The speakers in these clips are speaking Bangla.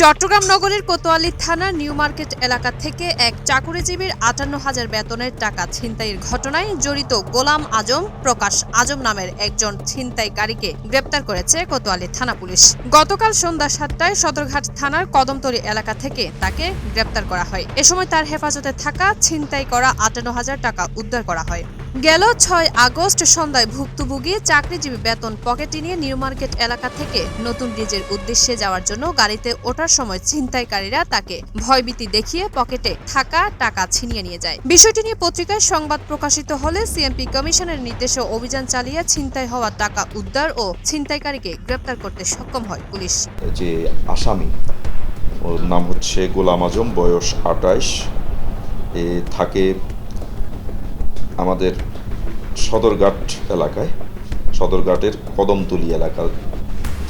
চট্টগ্রাম নগরের কোতোয়ালি থানার নিউ মার্কেট এলাকা থেকে এক চাকুরিজীবীর আটান্ন হাজার বেতনের টাকা ছিনতাইয়ের ঘটনায় জড়িত গোলাম আজম, প্রকাশ আজম নামের একজন ছিনতাইকারীকে গ্রেপ্তার করেছে কোতোয়ালি থানা পুলিশ। গতকাল সন্ধ্যা সাতটায় সদরঘাট থানার কদমতলী এলাকা থেকে তাকে গ্রেপ্তার করা হয়। এ সময় তার হেফাজতে থাকা ছিনতাই করা আটান্ন হাজার টাকা উদ্ধার করা হয়। গেল ছয় আগস্ট সন্ধ্যায় ভুক্তভোগী চাকরিজীবী বেতন পকেটে নিয়ে নিউ মার্কেট এলাকা থেকে নতুন ব্রিজের উদ্দেশ্যে যাওয়ার জন্য গাড়িতে ওঠার সময় ছিনতাইকারীরা তাকে ভয়ভীতি দেখিয়ে পকেটে থাকা টাকা ছিনিয়ে নিয়ে যায়। বিষয়টি নিয়ে পত্রিকায় সংবাদ প্রকাশিত হলে সিএমপি কমিশনের নির্দেশে অভিযান চালিয়ে ছিনতাই হওয়া টাকা উদ্ধার ও ছিনতাইকারীকে গ্রেপ্তার করতে সক্ষম হয় পুলিশ। যে আসামি, ওর নাম হচ্ছে গোলাম আজম, বয়স আটাইশ। এ থাকে আমাদের সদরঘাট এলাকায়। সদরঘাটের কদমতলি এলাকা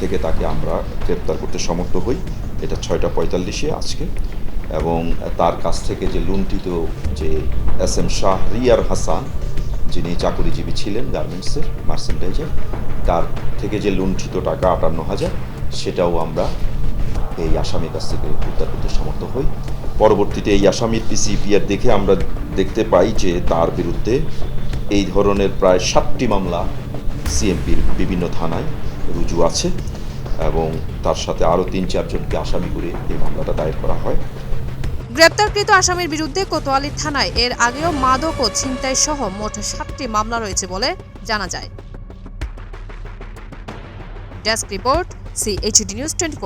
থেকে তাকে আমরা গ্রেপ্তার করতে সমর্থ হই। এটা ছয়টা পঁয়তাল্লিশে আজকে। এবং তার কাছ থেকে যে লুণ্ঠিত যে S M Shahriar Hasan, যিনি চাকরিজীবী ছিলেন গার্মেন্টসের মার্সেন্টাইজের, তার থেকে যে লুণ্ঠিত টাকা আটান্ন হাজার, সেটাও আমরা এই আসামির কাছ থেকে উদ্ধার করতে সমর্থ হই। পরবর্তীতে এই আসামির পিসিপিআর দেখে আমরা দেখতে পাই যে তার বিরুদ্ধে এই ধরনের প্রায় সাতটি মামলা সিএমপির বিভিন্ন থানায় রুজু আছে। এবং তার সাথে আরও তিন চারজনকে আসামি করে এই মামলাটা দায়ের করা হয়। গ্রেপ্তারকৃত আসামির বিরুদ্ধে কোতোয়ালি থানায় এর আগেও মাদক ও ছিনতাই সহ মোট সাতটি মামলা রয়েছে বলে জানা যায়। Desk report, CHD news twenty